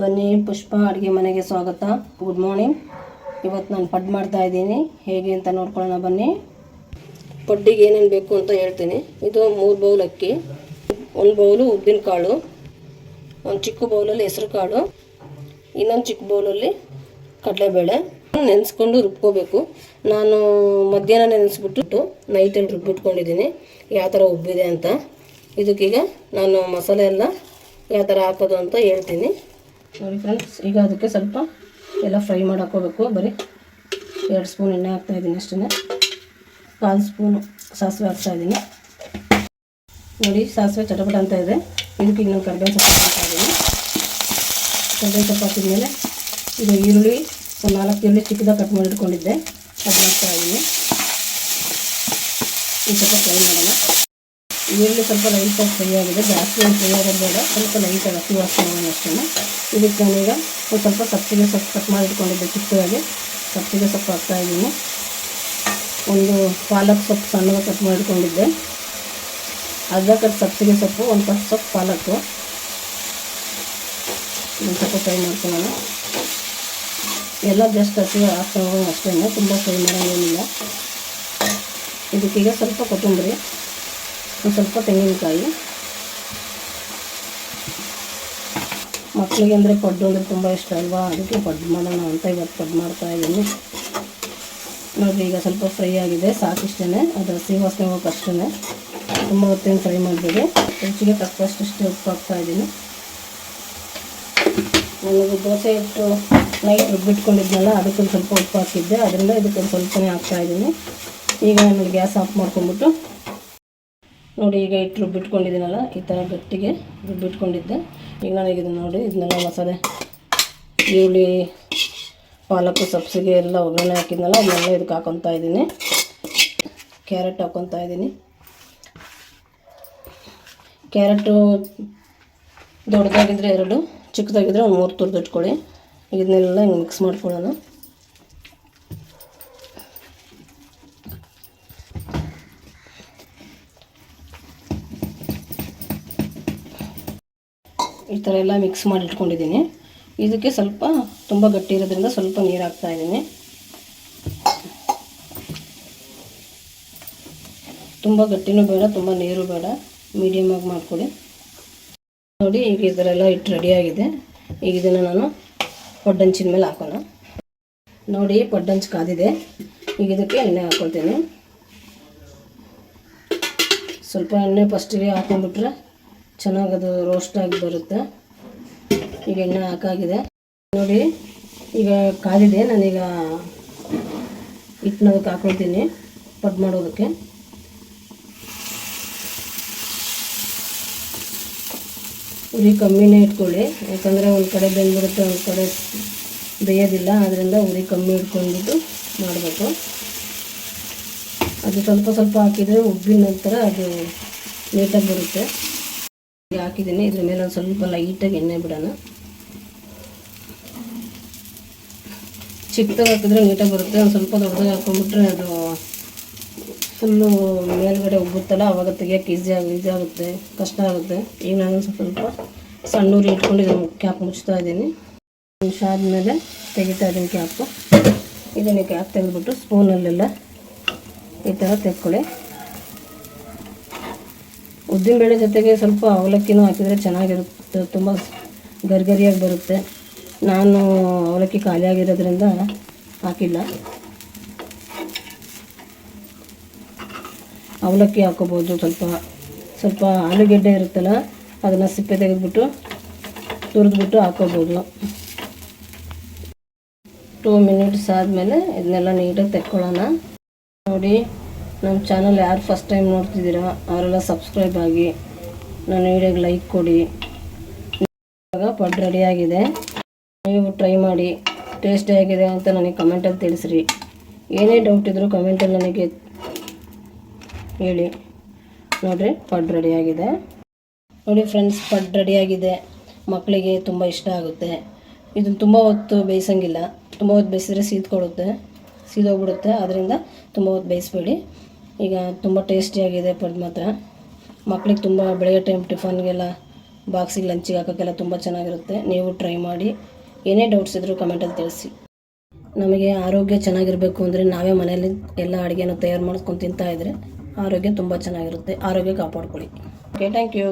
ಬನ್ನಿ, ಪುಷ್ಪ ಅಡುಗೆ ಮನೆಗೆ ಸ್ವಾಗತ. ಗುಡ್ ಮಾರ್ನಿಂಗ್ ಇವತ್ತು ನಾನು ಪಡ್ ಮಾಡ್ತಾ ಇದ್ದೀನಿ. ಹೇಗೆ ಅಂತ ನೋಡ್ಕೊಳ್ಳೋಣ, ಬನ್ನಿ. ಪಡ್ಡಿಗೆ ಏನೇನು ಬೇಕು ಅಂತ ಹೇಳ್ತೀನಿ. ಇದು ಮೂರು ಬೌಲ್ ಅಕ್ಕಿ, ಒಂದು ಬೌಲು ಉದ್ದಿನ ಕಾಳು, ಒಂದು ಚಿಕ್ಕ ಬೌಲಲ್ಲಿ ಹೆಸರು ಕಾಳು, ಇನ್ನೊಂದು ಚಿಕ್ಕ ಬೌಲಲ್ಲಿ ಕಡಲೆಬೇಳೆ. ನೆನೆಸ್ಕೊಂಡು ರುಬ್ಕೋಬೇಕು. ನಾನು ಮಧ್ಯಾಹ್ನ ನೆನೆಸ್ಬಿಟ್ಟು ನೈಟಲ್ಲಿ ರುಬ್ಬಿಟ್ಕೊಂಡಿದ್ದೀನಿ. ಯಾವ ಥರ ಉಬ್ಬಿದೆ ಅಂತ. ಇದಕ್ಕೀಗ ನಾನು ಮಸಾಲೆ ಎಲ್ಲ ಯಾವ ಥರ ಹಾಕೋದು ಅಂತ ಹೇಳ್ತೀನಿ. ನೋಡಿ ಫ್ರೆಂಡ್ಸ್ ಈಗ ಅದಕ್ಕೆ ಸ್ವಲ್ಪ ಎಲ್ಲ ಫ್ರೈ ಮಾಡಾಕೋಬೇಕು. ಬರೀ ಎರಡು ಸ್ಪೂನ್ ಎಣ್ಣೆ ಹಾಕ್ತಾಯಿದ್ದೀನಿ ಅಷ್ಟೇ ಕಾಲು ಸ್ಪೂನು ಸಾಸಿವೆ ಹಾಕ್ತಾಯಿದ್ದೀನಿ ನೋಡಿ, ಸಾಸಿವೆ ಚಟಪಟ ಅಂತ ಇದೆ. ಇದಕ್ಕೆ ಈಗ ನಾನು ಕರ್ಬೇವು ಸೊಪ್ಪು ಹಾಕ್ತಾಯಿದ್ದೀನಿ ಕರ್ಬೇವು ಸೊಪ್ಪು ಹಾಕಿದ್ಮೇಲೆ ಇದು ಈರುಳ್ಳಿ ಒಂದು ನಾಲ್ಕು ಈರುಳ್ಳಿ ಚಿಕ್ಕದಾಗಿ ಕಟ್ ಮಾಡಿ ಇಟ್ಕೊಂಡಿದ್ದೆ ಹಾಕ್ತಾ ಇದ್ದೀನಿ. ಈ ಸ್ವಲ್ಪ ಫ್ರೈ ಮಾಡೋಣ. ಈರುಳ್ಳಿ ಸ್ವಲ್ಪ ಲೈಟಾಗಿ ಫ್ರೈ ಆಗಿದೆ. ಜಾಸ್ತಿ ಏನು ಫ್ರೈ ಆಗೋದು ಸ್ವಲ್ಪ ಲೈಟಾಗಿ ಹಸಿ ವಾಸನೆ ಅಷ್ಟೇ. ಇದಕ್ಕೆ ನಾನೀಗ ಒಂದು ಸ್ವಲ್ಪ ಸಬ್ಸಿಗೆ ಸೊಪ್ಪು ಕಟ್ ಮಾಡಿಟ್ಕೊಂಡಿದ್ದೆ ಚಿಕ್ಕದಾಗಿ. ಸಬ್ಸಿಗೆ ಸೊಪ್ಪು ಹಾಕ್ತಾ ಇದ್ದೀನಿ. ಒಂದು ಪಾಲಕ್ ಸೊಪ್ಪು ಸಣ್ಣಗೆ ಕಟ್ ಮಾಡಿಕೊಂಡಿದ್ದೆ ಅರ್ಧ ಕಟ್ ಸಬ್ಸಿಗೆ ಸೊಪ್ಪು, ಒಂದು ಕಟ್ ಸೊಪ್ಪು ಪಾಲಕ್ಕು ಒಂದು ಸ್ವಲ್ಪ ಫ್ರೈ ಮಾಡ್ಕೊಳ್ಳೋಣ. ಎಲ್ಲ ಜಸ್ಟ್ ಹಸಿ ಹಾಕ್ಕೊಂಡು ಅಷ್ಟೇ ತುಂಬ ಫ್ರೈ ಮಾಡೋಂಗೇನಿಲ್ಲ ಇದಕ್ಕೀಗ ಸ್ವಲ್ಪ ಕೊತ್ತಂಬರಿ. ಒಂದು ಸ್ವಲ್ಪ ತೆಂಗಿನಕಾಯಿ. ಮಕ್ಕಳಿಗೆ ಅಂದರೆ ಪಡ್ಡು ಅಂದರೆ ತುಂಬ ಇಷ್ಟ ಅಲ್ವಾ? ಅದಕ್ಕೆ ಪಡ್ಡು ಮಾಡೋಣ ಅಂತ ಇವತ್ತು ಪಡ್ಡು ಮಾಡ್ತಾ ಇದ್ದೀನಿ. ನೋಡಿರಿ, ಈಗ ಸ್ವಲ್ಪ ಫ್ರೈ ಆಗಿದೆ ಸಾಕಿಷ್ಟೇ ಅದು ಹಸಿ ವಾಸನೆ ಹೋಗಕ್ಕೆ ಅಷ್ಟೇ ತುಂಬ ಹೊತ್ತೇನು ಫ್ರೈ ಮಾಡಬೇಡಿ. ರುಚಿಗೆ ತಕ್ಕಷ್ಟು ಉಪ್ಪು ಹಾಕ್ತಾ ಇದ್ದೀನಿ. ನನಗೆ ದೋಸೆ ಇಟ್ಟು ನೈಟ್ ರುಬ್ಬಿಟ್ಕೊಂಡಿದ್ನಲ್ಲ, ಅದಕ್ಕೊಂದು ಸ್ವಲ್ಪ ಉಪ್ಪು ಹಾಕಿದ್ದೆ. ಅದರಿಂದ ಇದಕ್ಕೊಂದು ಸ್ವಲ್ಪನೇ ಹಾಕ್ತಾ ಇದ್ದೀನಿ. ಈಗ ನಾನು ಗ್ಯಾಸ್ ಆಫ್ ಮಾಡ್ಕೊಂಬಿಟ್ಟು ನೋಡಿ, ಈಗ ಇಟ್ಟು ರುಬ್ಬಿಟ್ಕೊಂಡಿದ್ದೀನಲ್ಲ, ಈ ಥರ ಗಟ್ಟಿಗೆ ರುಬ್ಬಿಟ್ಕೊಂಡಿದ್ದೆ. ಈಗ ನನಗೆ ಇದನ್ನು ನೋಡಿ, ಇದನ್ನೆಲ್ಲ ಮಸಾಲೆ, ಈರುಳ್ಳಿ, ಪಾಲಕ್ ಸಬ್ಸಿಗೆ ಎಲ್ಲ ಒಗ್ಗರಣೆ ಹಾಕಿದ್ನಲ್ಲ, ಅದನ್ನೆಲ್ಲ ಇದಕ್ಕೆ ಹಾಕೊತಾ ಇದ್ದೀನಿ. ಕ್ಯಾರೆಟ್ ಹಾಕ್ಕೊತಾ ಇದ್ದೀನಿ. ಕ್ಯಾರೆಟು ದೊಡ್ಡದಾಗಿದ್ದರೆ ಎರಡು ಚಿಕ್ಕದಾಗಿದ್ದರೆ ಒಂದು ಮೂರು ತುರ್ದು ಇಟ್ಕೊಳ್ಳಿ. ಇದನ್ನೆಲ್ಲ ಹಿಂಗೆ ಮಿಕ್ಸ್ ಮಾಡ್ಕೊಳ್ಳೋಣ. ಈ ಥರ ಎಲ್ಲ ಮಿಕ್ಸ್ ಮಾಡಿ ಇಟ್ಕೊಂಡಿದ್ದೀನಿ ಇದಕ್ಕೆ ಸ್ವಲ್ಪ ತುಂಬ ಗಟ್ಟಿ ಇರೋದ್ರಿಂದ ಸ್ವಲ್ಪ ನೀರು ಹಾಕ್ತಾ ಇದ್ದೀನಿ. ತುಂಬ ಗಟ್ಟಿನೂ ಬೇಡ, ತುಂಬ ನೀರು ಬೇಡ. ಮೀಡಿಯಮಾಗಿ ಮಾಡಿಕೊಡಿ. ನೋಡಿ, ಈಗ ಈ ಥರ ಎಲ್ಲ ಇಟ್ಟು ರೆಡಿಯಾಗಿದೆ ಈಗ ಇದನ್ನು ನಾನು ಪಡ್ಡಂಚಿನ ಮೇಲೆ ಹಾಕೋಣ. ನೋಡಿ, ಪಡ್ಡಂಚು ಕಾದಿದೆ. ಈಗ ಇದಕ್ಕೆ ಎಣ್ಣೆ ಹಾಕ್ಕೊಳ್ತೀನಿ ಸ್ವಲ್ಪ ಎಣ್ಣೆ ಫಸ್ಟಿಗೆ ಹಾಕೊಂಡ್ಬಿಟ್ರೆ ಚೆನ್ನಾಗದು ರೋಸ್ಟ್ ಆಗಿ ಬರುತ್ತೆ. ಈಗ ಎಣ್ಣೆ ಹಾಕಾಗಿದೆ. ನೋಡಿ, ಈಗ ಕಾದಿದೆ. ನಾನೀಗ ಹಿಟ್ಟನ್ನೋದಕ್ಕೆ ಹಾಕೊಳ್ತೀನಿ ಪಡ್ ಮಾಡೋದಕ್ಕೆ. ಉರಿ ಕಮ್ಮಿನೇ ಇಟ್ಕೊಳ್ಳಿ. ಯಾಕಂದರೆ ಒಂದು ಕಡೆ ಬೆಂದ್ಬಿಡುತ್ತೆ, ಒಂದು ಕಡೆ ಬೇಯೋದಿಲ್ಲ. ಆದ್ದರಿಂದ ಉರಿ ಕಮ್ಮಿ ಇಟ್ಕೊಂಡ್ಬಿಟ್ಟು ಮಾಡಬೇಕು. ಅದು ಸ್ವಲ್ಪ ಸ್ವಲ್ಪ ಹಾಕಿದರೆ ಉಬ್ಬಿನ ನಂತರ ಅದು ನೀಟಾಗಿ ಬರುತ್ತೆ. ಹಾಕಿದ್ದೀನಿ. ಇದ್ರ ಮೇಲೆ ಒಂದು ಸ್ವಲ್ಪ ಲೈಟಾಗಿ ಎಣ್ಣೆ ಬಿಡೋಣ. ಚಿಕ್ಕದಾಗಿ ಹಾಕಿದ್ರೆ ನೀಟಾಗಿ ಬರುತ್ತೆ. ಒಂದು ಸ್ವಲ್ಪ ದೊಡ್ಡದಾಗಿ ಹಾಕೊಂಡ್ಬಿಟ್ರೆ ಅದು ಫುಲ್ಲು ಮೇಲ್ಗಡೆ ಉಬ್ಬುತ್ತಲ್ಲ, ಅವಾಗ ತೆಗಿಯೋಕೆ ಈಸಿ ಆಗಿ ಈಸಿ ಆಗುತ್ತೆ. ಕಷ್ಟ ಆಗುತ್ತೆ. ಈಗ ನಾನು ಸ್ವಲ್ಪ ಸಣ್ಣೂರಿ ಇಟ್ಕೊಂಡು ಇದನ್ನು ಕ್ಯಾಪ್ ಮುಚ್ತಾ ಇದ್ದೀನಿ. ನಿಮಿಷ ಆದಮೇಲೆ ತೆಗಿತಾ ಇದ್ದೀನಿ ಕ್ಯಾಪು ಇದನ್ನು ಕ್ಯಾಪ್ ತೆಗೆದುಬಿಟ್ಟು ಸ್ಪೂನಲ್ಲೆಲ್ಲ ಈ ಥರ ತೆಕ್ಕೊಳ್ಳಿ. ಉದ್ದಿನಬೇಳೆ ಜೊತೆಗೆ ಸ್ವಲ್ಪ ಅವಲಕ್ಕಿನೂ ಹಾಕಿದರೆ ಚೆನ್ನಾಗಿರುತ್ತೆ, ತುಂಬ ಗರಿಗರಿಯಾಗಿ ಬರುತ್ತೆ. ನಾನು ಅವಲಕ್ಕಿ ಖಾಲಿಯಾಗಿರೋದ್ರಿಂದ ಹಾಕಿಲ್ಲ. ಅವಲಕ್ಕಿ ಹಾಕೋಬೋದು, ಸ್ವಲ್ಪ ಸ್ವಲ್ಪ ಆಲೂಗೆಡ್ಡೆ ಇರುತ್ತಲ್ಲ, ಅದನ್ನು ಸಿಪ್ಪೆ ತೆಗೆದುಬಿಟ್ಟು ತುರಿದ್ಬಿಟ್ಟು ಹಾಕೋಬೋದು. ಟೂ ಮಿನಿಟ್ಸ್ ಆದಮೇಲೆ ಇದನ್ನೆಲ್ಲ ನೀಟಾಗಿ ತೆಕ್ಕೊಳ್ಳೋಣ. ನೋಡಿ ನಮ್ಮ ಚಾನಲ್ ಯಾರು ಫಸ್ಟ್ ಟೈಮ್ ನೋಡ್ತಿದ್ದೀರಾ, ಅವರೆಲ್ಲ ಸಬ್ಸ್ಕ್ರೈಬ್ ಆಗಿ ನನ್ನ ವೀಡಿಯೋಗೆ ಲೈಕ್ ಕೊಡಿ. ಇವಾಗ ಪಡ್ ರೆಡಿಯಾಗಿದೆ ನೀವು ಟ್ರೈ ಮಾಡಿ ಟೇಸ್ಟಿ ಆಗಿದೆ ಅಂತ ನನಗೆ ಕಮೆಂಟಲ್ಲಿ ತಿಳಿಸ್ರಿ. ಏನೇ ಡೌಟ್ ಇದ್ದರೂ ಕಮೆಂಟಲ್ಲಿ ನನಗೆ ಹೇಳಿ. ನೋಡಿರಿ, ಪಡ್ ರೆಡಿಯಾಗಿದೆ ನೋಡಿ ಫ್ರೆಂಡ್ಸ್ ಪಡ್ ರೆಡಿಯಾಗಿದೆ ಮಕ್ಕಳಿಗೆ ತುಂಬ ಇಷ್ಟ ಆಗುತ್ತೆ. ಇದನ್ನು ತುಂಬ ಹೊತ್ತು ಬೇಯಿಸಂಗಿಲ್ಲ. ತುಂಬ ಹೊತ್ತು ಬೇಯಿಸಿದ್ರೆ ಸೀದ್ಕೊಡುತ್ತೆ ಸೀದೋಗ್ಬಿಡುತ್ತೆ. ಅದರಿಂದ ತುಂಬ ಹೊತ್ತು ಬೇಯಿಸ್ಬೇಡಿ. ಈಗ ತುಂಬ ಟೇಸ್ಟಿಯಾಗಿದೆ ಪಡ್ ಮಾತ್ರ ಮಕ್ಕಳಿಗೆ ತುಂಬ ಬೆಳಗ್ಗೆ ಟೈಮ್ ಟಿಫನ್ಗೆಲ್ಲ ಬಾಕ್ಸಿಗೆ ಲಂಚಿಗೆ ಹಾಕೋಕ್ಕೆಲ್ಲ ತುಂಬ ಚೆನ್ನಾಗಿರುತ್ತೆ. ನೀವು ಟ್ರೈ ಮಾಡಿ. ಏನೇ ಡೌಟ್ಸ್ ಇದ್ದರೂ ಕಮೆಂಟಲ್ಲಿ ತಿಳಿಸಿ. ನಮಗೆ ಆರೋಗ್ಯ ಚೆನ್ನಾಗಿರಬೇಕು ಅಂದರೆ ನಾವೇ ಮನೆಯಲ್ಲಿ ಎಲ್ಲ ಅಡುಗೆನ ತಯಾರು ಮಾಡ್ಕೊಂಡು ತಿಂತಾಯಿದ್ರೆ ಆರೋಗ್ಯ ತುಂಬ ಚೆನ್ನಾಗಿರುತ್ತೆ. ಆರೋಗ್ಯ ಕಾಪಾಡ್ಕೊಳ್ಳಿ. Okay thank you